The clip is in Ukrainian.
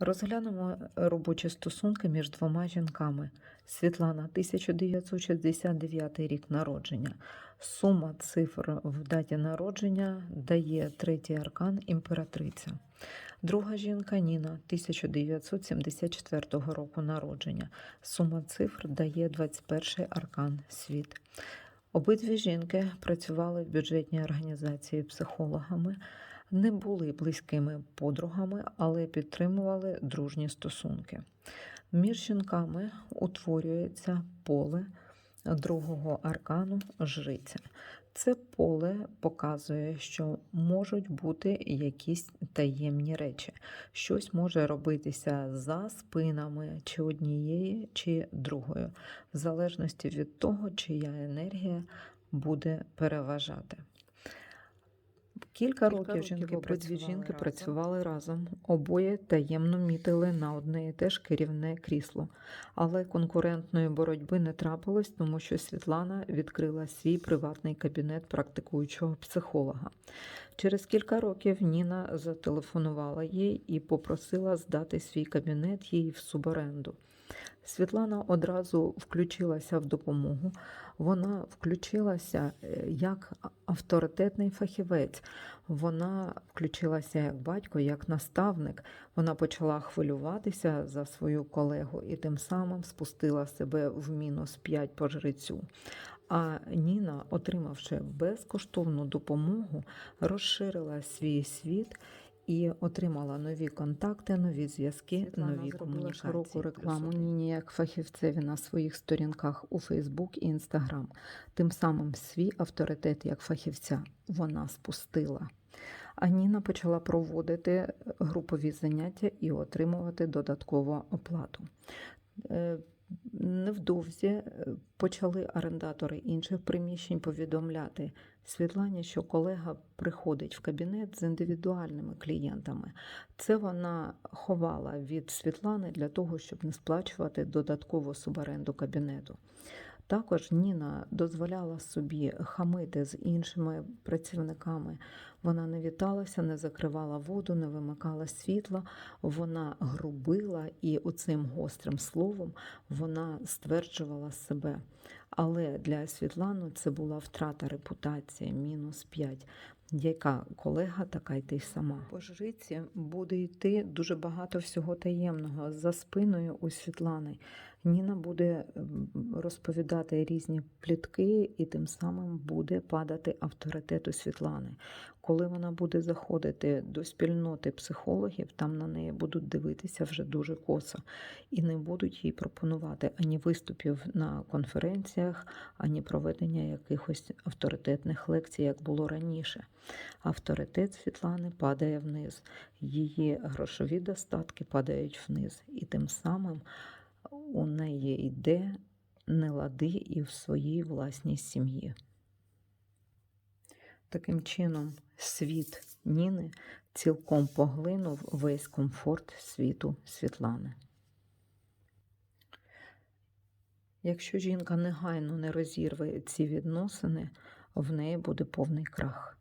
Розглянемо робочі стосунки між двома жінками. Світлана, 1969 рік народження. Сума цифр в даті народження дає третій аркан імператриця. Друга жінка Ніна, 1974 року народження. Сума цифр дає 21 аркан світ. Обидві жінки працювали в бюджетній організації психологами, не були близькими подругами, але підтримували дружні стосунки. Між жінками утворюється поле другого аркану жриця. Це поле показує, що можуть бути якісь таємні речі. Щось може робитися за спинами чи однієї, чи другої, в залежності від того, чия енергія буде переважати. Кілька років жінки обидві жінки працювали разом. Обоє таємно мітили на одне і те ж керівне крісло. Але конкурентної боротьби не трапилось, тому що Світлана відкрила свій приватний кабінет практикуючого психолога. Через кілька років Ніна зателефонувала їй і попросила здати свій кабінет їй в суборенду. Світлана одразу включилася в допомогу. Вона включилася е, як авторитетний фахівець. Вона включилася як батько, як наставник. Вона почала хвилюватися за свою колегу і тим самим спустила себе в мінус 5 по жрицю. А Ніна, отримавши безкоштовну допомогу, розширила свій світ і отримала нові контакти, нові зв'язки, нові комунікації. широку рекламу Ніні як фахівцеві на своїх сторінках у Фейсбук і Інстаграм. Тим самим свій авторитет як фахівця вона спустила. А Ніна почала проводити групові заняття і отримувати додаткову оплату. Невдовзі е, почали орендатори інших приміщень повідомляти Світлані, що колега приходить в кабінет з індивідуальними клієнтами. Це вона ховала від Світлани для того, щоб не сплачувати додаткову суборенду кабінету. Також Ніна дозволяла собі хамити з іншими працівниками. Вона не віталася, не закривала воду, не вимикала світла, вона грубила і оцим гострим словом вона стверджувала себе. Але для Світлани це була втрата репутації, мінус 5. Яка колега, така й ти сама. По жриці буде йти дуже багато всього таємного за спиною у Світлани. Ніна буде розповідати різні плітки, і тим самим буде падати авторитет у Світлани. Коли вона буде заходити до спільноти психологів, там на неї будуть дивитися вже дуже косо і не будуть їй пропонувати ані виступів на конференціях, ані проведення якихось авторитетних лекцій, як було раніше. Авторитет Світлани падає вниз, її грошові достатки падають вниз, і тим самим у неї йде нелади і в своїй власній сім'ї. Таким чином, світ Ніни цілком поглинув весь комфорт світу Світлани. Якщо жінка негайно не розірве ці відносини, в неї буде повний крах.